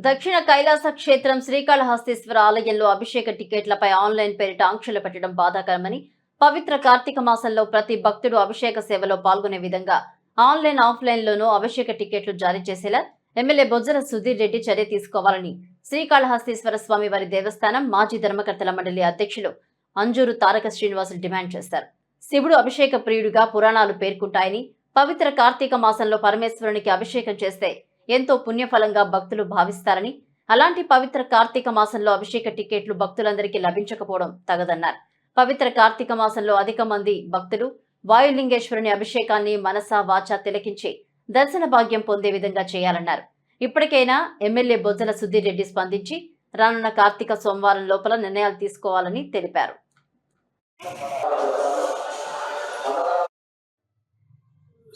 దక్షిణ కైలాస క్షేత్రం శ్రీకాళహస్తీశ్వర ఆలయంలో అభిషేక టికెట్లపై ఆన్లైన్ పేరిట ఆంక్షలు పెట్టడం బాధాకరమని పవిత్ర కార్తీక మాసంలో ప్రతి భక్తుడు అభిషేక సేవలో పాల్గొనే విధంగా ఆన్లైన్ ఆఫ్లైన్ లోనూ అభిషేక టికెట్లు జారీ చేసేలా ఎమ్మెల్యే బొజ్జల సుధీర్ రెడ్డి చర్య తీసుకోవాలని శ్రీకాళహస్తీశ్వర స్వామి వారి దేవస్థానం మాజీ ధర్మకర్తల మండలి అధ్యక్షులు అంజూరు తారక శ్రీనివాసులు డిమాండ్ చేశారు. శివుడు అభిషేక ప్రియుడిగా పురాణాలు పేర్కొంటాయని పవిత్ర కార్తీక మాసంలో పరమేశ్వరునికి అభిషేకం చేస్తే ఎంతో పుణ్యఫలంగా భక్తులు భావిస్తారని అలాంటి పవిత్ర కార్తీక మాసంలో అభిషేక టికెట్లు భక్తులందరికీ లభించకపోవడం తగదన్నారు. పవిత్ర కార్తీక మాసంలో అధిక మంది భక్తులు వాయులింగేశ్వరుని అభిషేకాన్ని మనసా వాచా తిలకించి దర్శన భాగ్యం పొందే విధంగా చేయాలన్నారు. ఇప్పటికైనా ఎమ్మెల్యే బొజ్జల సుధీరెడ్డి స్పందించి రానున్న కార్తీక సోమవారం లోపల నిర్ణయాలు తీసుకోవాలని తెలిపారు.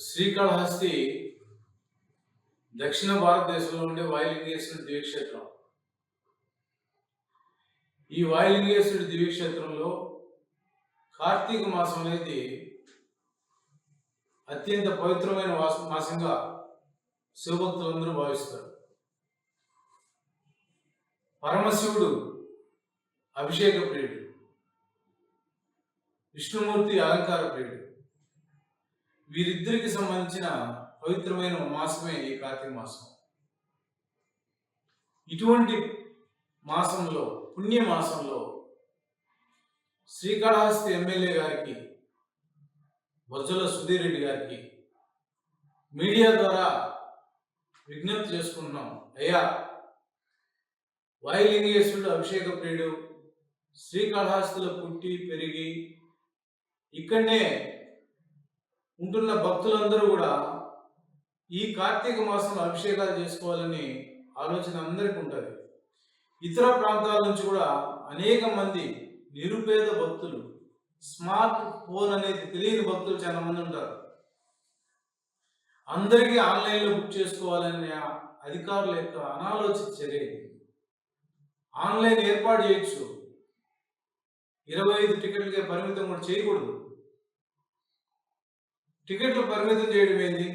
శ్రీకాళహస్తి దక్షిణ భారతదేశంలో ఉండే వాయులింగేశ్వరుడి దివ్యక్షేత్రం. ఈ వాయులింగేశ్వరుడి దివ్యక్షేత్రంలో కార్తీక మాసం అనేది అత్యంత పవిత్రమైన మాసంగా శివభక్తులందరూ భావిస్తారు. పరమశివుడు అభిషేక ప్రియుడు. విష్ణుమూర్తి అలంకార ప్రియుడు. వీరిద్దరికి సంబంధించిన పవిత్రమైన మాసమే ఈ కార్తీక మాసం. ఇటువంటి మాసంలో పుణ్య మాసంలో శ్రీకాళహస్తి ఎమ్మెల్యే గారికి బొజ్జల సుధీర్ రెడ్డి గారికి మీడియా ద్వారా విజ్ఞప్తి చేసుకుంటున్నాం. అయ్యా వాయులింగేశ్వరుడు అభిషేక ప్రియుడు శ్రీకాళహస్తిలో పుట్టి పెరిగి ఇక్కడనే ఉంటున్న భక్తులందరూ కూడా ఈ కార్తీక మాసంలో అభిషేకాలు చేసుకోవాలని ఆలోచన అందరికీ ఉంటుంది. ఇతర ప్రాంతాల నుంచి కూడా అనేక మంది నిరుపేద భక్తులు స్మార్ట్ ఫోన్ అనేది తెలియని భక్తులు చాలా మంది ఉంటారు. అందరికీ ఆన్లైన్లో బుక్ చేసుకోవాలనే అధికారుల యొక్క అనాలోచిత చర్య ఆన్లైన్ ఏర్పాటు చేయొచ్చు. ఇరవై ఐదు టికెట్లకే పరిమితం కూడా చేయకూడదు. టికెట్లు పరిమితం చేయడం ఏంది?